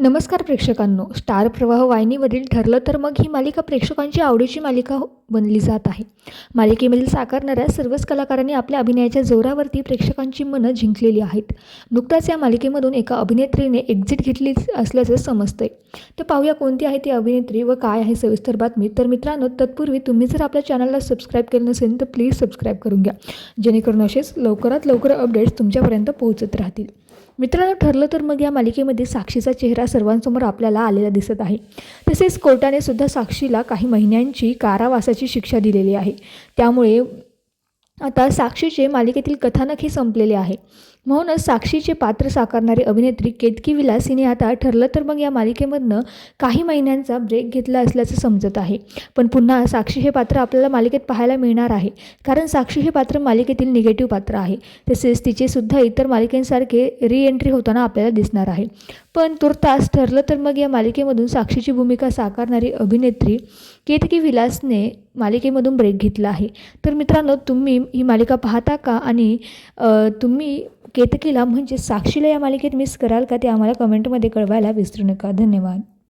नमस्कार प्रेक्षकांनो. स्टार प्रवाह वाहिनीवरील ठरलं तर मग ही मालिका प्रेक्षकांची आवडीची मालिका हो- बनली जात आहे. मालिकेमधील साकारणाऱ्या सर्वच कलाकारांनी आपल्या अभिनयाच्या जोरावरती प्रेक्षकांची मनं जिंकलेली आहेत. नुकताच या मालिकेमधून एका अभिनेत्रीने एक्झिट घेतली असल्याचं समजतंय. तर पाहूया कोणती आहे ती अभिनेत्री व काय आहे सविस्तर बातमी. तर मित्रांनो तत्पूर्वी तुम्ही जर आपल्या चॅनलला सबस्क्राईब केलं नसेल तर प्लीज सबस्क्राईब करून घ्या. जेणेकरून असेच लवकरात लवकर अपडेट्स तुमच्यापर्यंत पोहोचत राहतील. मित्रांनो ठरलं तर मग या मालिकेमध्ये साक्षीचा चेहरा सर्वांसमोर आपल्याला आलेला दिसत आहे. तसेच कोर्टाने सुद्धा साक्षीला काही महिन्यांची कारावासाची शिक्षा दिलेली आहे. त्यामुळे आता साक्षीचे मालिकेतील कथानक हे संपलेले आहे. म्हणूनच साक्षीचे पात्र साकारणारी अभिनेत्री केतकी विलास हिने आता ठरलं तर मग या मालिकेमधनं काही महिन्यांचा ब्रेक घेतला असल्याचं समजत आहे. पण पुन्हा साक्षी हे पात्र आपल्याला मालिकेत पाहायला मिळणार आहे. कारण साक्षी हे पात्र मालिकेतील निगेटिव्ह पात्र आहे. तसेच तिचे सुद्धा इतर मालिकेंसारखे री एंट्री होताना आपल्याला दिसणार आहे. पण तुर्तास ठरलं तर मग या मालिकेमधून साक्षीची भूमिका साकारणारी अभिनेत्री केतकी विलासने मालिकेमधून ब्रेक घेतला आहे. तर मित्रांनो तुम्ही ही मालिका पाहता का? आणि तुम्ही केतकीला म्हणजे साक्षीला या मालिकेत मिस कराल का ते आम्हाला कमेंटमध्ये कळवायला विसरू नका. धन्यवाद.